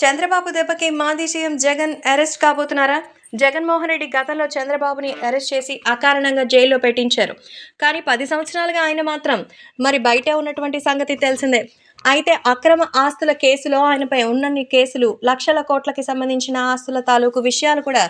చంద్రబాబు దెబ్బకి మాజీ CM Jagan arrest కాబోతున్నారా? జగన్మోహన్ రెడ్డి గతంలో చంద్రబాబుని అరెస్ట్ చేసి అకారణంగా జైల్లో పెట్టించారు. కానీ పది సంవత్సరాలుగా ఆయన మాత్రం మరి బయట ఉన్నటువంటి సంగతి తెలిసిందే. అయితే అక్రమ ఆస్తుల కేసులో ఆయనపై ఉన్నన్ని కేసులు లక్షల కోట్లకి సంబంధించిన ఆస్తుల తాలూకు విషయాలు కూడా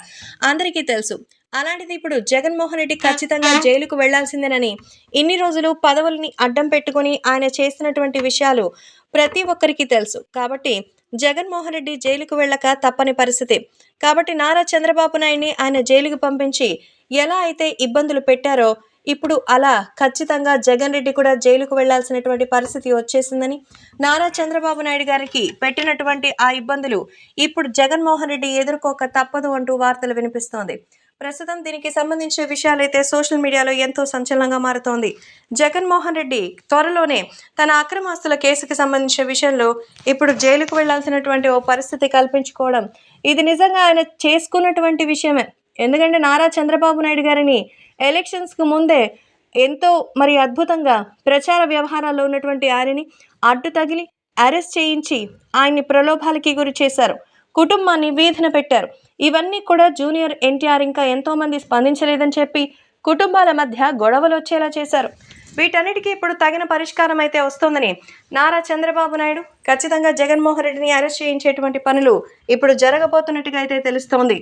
అందరికీ తెలుసు. అలాంటిది ఇప్పుడు జగన్మోహన్ రెడ్డి ఖచ్చితంగా జైలుకు వెళ్ళాల్సిందేనని ఇన్ని రోజులు పదవుల్ని అడ్డం పెట్టుకుని ఆయన చేసినటువంటి విషయాలు ప్రతి ఒక్కరికి తెలుసు. కాబట్టి జగన్మోహన్ రెడ్డి జైలుకు వెళ్ళక తప్పని పరిస్థితి. కాబట్టి నారా చంద్రబాబు నాయుడిని ఆయన జైలుకు పంపించి ఎలా అయితే ఇబ్బందులు పెట్టారో ఇప్పుడు అలా ఖచ్చితంగా జగన్ రెడ్డి కూడా జైలుకు వెళ్ళాల్సినటువంటి పరిస్థితి వచ్చేసిందని నారా చంద్రబాబు నాయుడు గారికి పెట్టినటువంటి ఆ ఇబ్బందులు ఇప్పుడు జగన్మోహన్ రెడ్డి ఎదుర్కోక తప్పదు అంటూ వార్తలు వినిపిస్తోంది. ప్రస్తుతం దీనికి సంబంధించిన విషయాలైతే సోషల్ మీడియాలో ఎంతో సంచలనంగా మారుతోంది. జగన్మోహన్ రెడ్డి త్వరలోనే తన అక్రమాస్తుల కేసుకి సంబంధించిన విషయంలో ఇప్పుడు జైలుకు వెళ్ళాల్సినటువంటి ఓ పరిస్థితి కల్పించుకోవడం. ఇది నిజంగా ఆయన చేసుకున్నటువంటి విషయమే. ఎందుకంటే నారా చంద్రబాబు నాయుడు గారిని ఎలక్షన్స్కు ముందే ఎంతో మరి అద్భుతంగా ప్రచార వ్యవహారాల్లో ఉన్నటువంటి ఆయనని అడ్డు తగిలి అరెస్ట్ చేయించి ఆయన్ని ప్రలోభాలకి గురి చేశారు. కుటుంబాన్ని వీధిన పెట్టారు. ఇవన్నీ కూడా జూనియర్ ఎన్టీఆర్ ఇంకా ఎంతోమంది స్పందించలేదని చెప్పి కుటుంబాల మధ్య గొడవలు వచ్చేలా చేశారు. వీటన్నిటికీ ఇప్పుడు తగిన పరిష్కారం అయితే వస్తోందని నారా చంద్రబాబు నాయుడు ఖచ్చితంగా జగన్మోహన్ రెడ్డిని అరెస్ట్ చేయించేటువంటి పనులు ఇప్పుడు జరగబోతున్నట్టుగా అయితే తెలుస్తోంది.